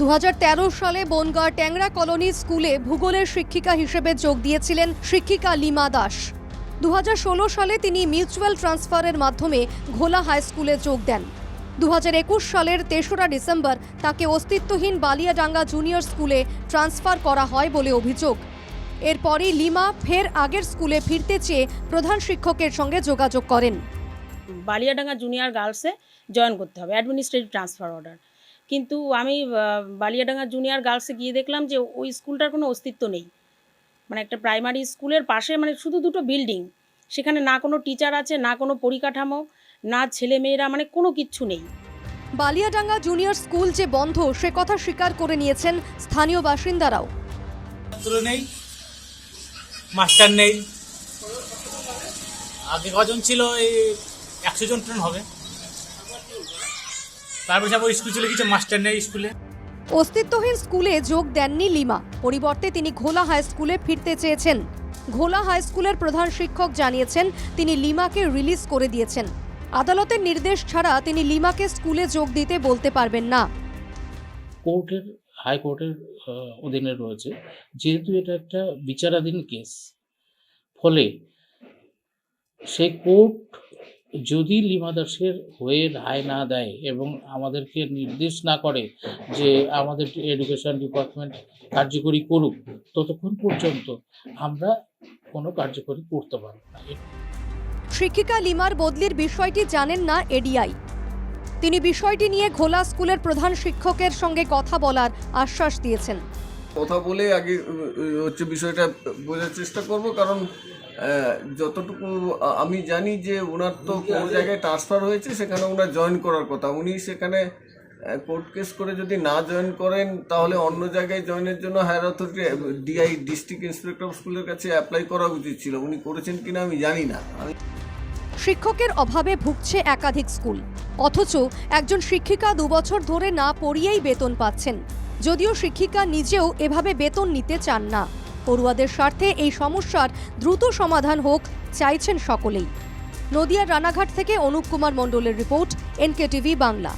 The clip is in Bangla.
দু হাজার তেরো সালে বনগাঁ ট্যাংরা কলোনি স্কুলে ভূগোলের শিক্ষিকা হিসেবে যোগ দিয়েছিলেন শিক্ষিকা লিমা দাস। দু হাজার ষোলো সালে তিনি মিউচুয়াল ট্রান্সফারের মাধ্যমে ঘোলা হাই স্কুলে যোগ দেন। দু হাজার একুশ সালের তেসরা ডিসেম্বর তাকে অস্তিত্বহীন বালিয়াডাঙ্গা জুনিয়র স্কুলে ট্রান্সফার করা হয় বলে অভিযোগ। এরপরই লিমা ফের আগের স্কুলে ফিরতে চেয়ে প্রধান শিক্ষকের সঙ্গে যোগাযোগ করেন। বালিয়াডাঙ্গা জুনিয়র গার্লসে জয়েন করতে হবে, অ্যাডমিনিস্ট্রেটিভ ট্রান্সফার অর্ডার। কিন্তু আমি বালিয়াডাঙ্গা জুনিয়র গার্লসে গিয়ে দেখলাম যে ওই স্কুলটার কোনো অস্তিত্ব নেই। মানে একটা প্রাইমারি স্কুলের পাশে মানে শুধু দুটো বিল্ডিং সেখানে না কোনো টিচার আছে না কোনো পরিকাঠামো না ছেলে মেয়েরা মানে কোনো কিচ্ছু নেই। বালিয়াডাঙ্গা জুনিয়র স্কুল যে বন্ধ সে কথা স্বীকার করে নিয়েছেন স্থানীয় বাসিন্দারাও। নেই মাস্টার নেই। আগে কজন ছিল? এই একশো জন ট্রেন হবে। তারপরে ওই স্কুল চলে গেছে মাস্টার নেই স্কুলে অস্তিত্বহীন স্কুলে যোগ দেননি লিমা। পরিবর্তে তিনি ঘোলা হাই স্কুলে ফিরতে চেয়েছেন। ঘোলা হাই স্কুলের প্রধান শিক্ষক জানিয়েছেন তিনি লিমাকে রিলিজ করে দিয়েছেন। আদালতের নির্দেশ ছাড়া তিনি লিমাকে স্কুলে যোগ দিতে বলতে পারবেন না। কোর্টের হাইকোর্টের অধীনে রয়েছে। যেহেতু এটা একটা বিচারাধীন কেস ফলে সেই কোর্ট যদি লিমা দাসের হয়ে রায় না দেয় এবং আমাদেরকে নির্দেশ না করে যে আমাদের এডুকেশন ডিপার্টমেন্ট কার্যকরী করুক, ততক্ষণ পর্যন্ত আমরা কোনো কার্যকরী করতে পারব না। শিক্ষিকা লিমার বদলির বিষয়টি জানেন না এডিআই। তিনি বিষয়টি নিয়ে ঘোলা স্কুলের প্রধান শিক্ষকের সঙ্গে কথা বলার আশ্বাস দিয়েছেন। কথা বলে আগে হচ্ছে বিষয়টা বোঝার চেষ্টা করব কারণ যতটুকু আমি জানি যে ওনার তো কোনো জায়গায় ট্রান্সফার হয়েছে সেখানে ওনার জয়েন করার কথা। উনি সেখানে কোর্ট কেস করে যদি না জয়েন করেন তাহলে অন্য জায়গায় জয়েনের জন্য higher authority DI district inspector of স্কুলের কাছে অ্যাপ্লাই করা উচিত ছিল। উনি করেছেন কিনা আমি জানি না। আমি শিক্ষকের অভাবে ভুগছে একাধিক স্কুল। অথচ একজন শিক্ষিকা দুবছর ধরে না পড়িয়েই বেতন পাচ্ছেন। যদিও শিক্ষিকা নিজেও এভাবে বেতন নিতে চান না। পড়ুয়াদের স্বার্থে এই সমস্যার দ্রুত সমাধান হোক চাইছেন সকলেই। নদিয়ার রানাঘাট থেকে অনুপ কুমার মণ্ডলের রিপোর্ট, এনকেটিভি বাংলা।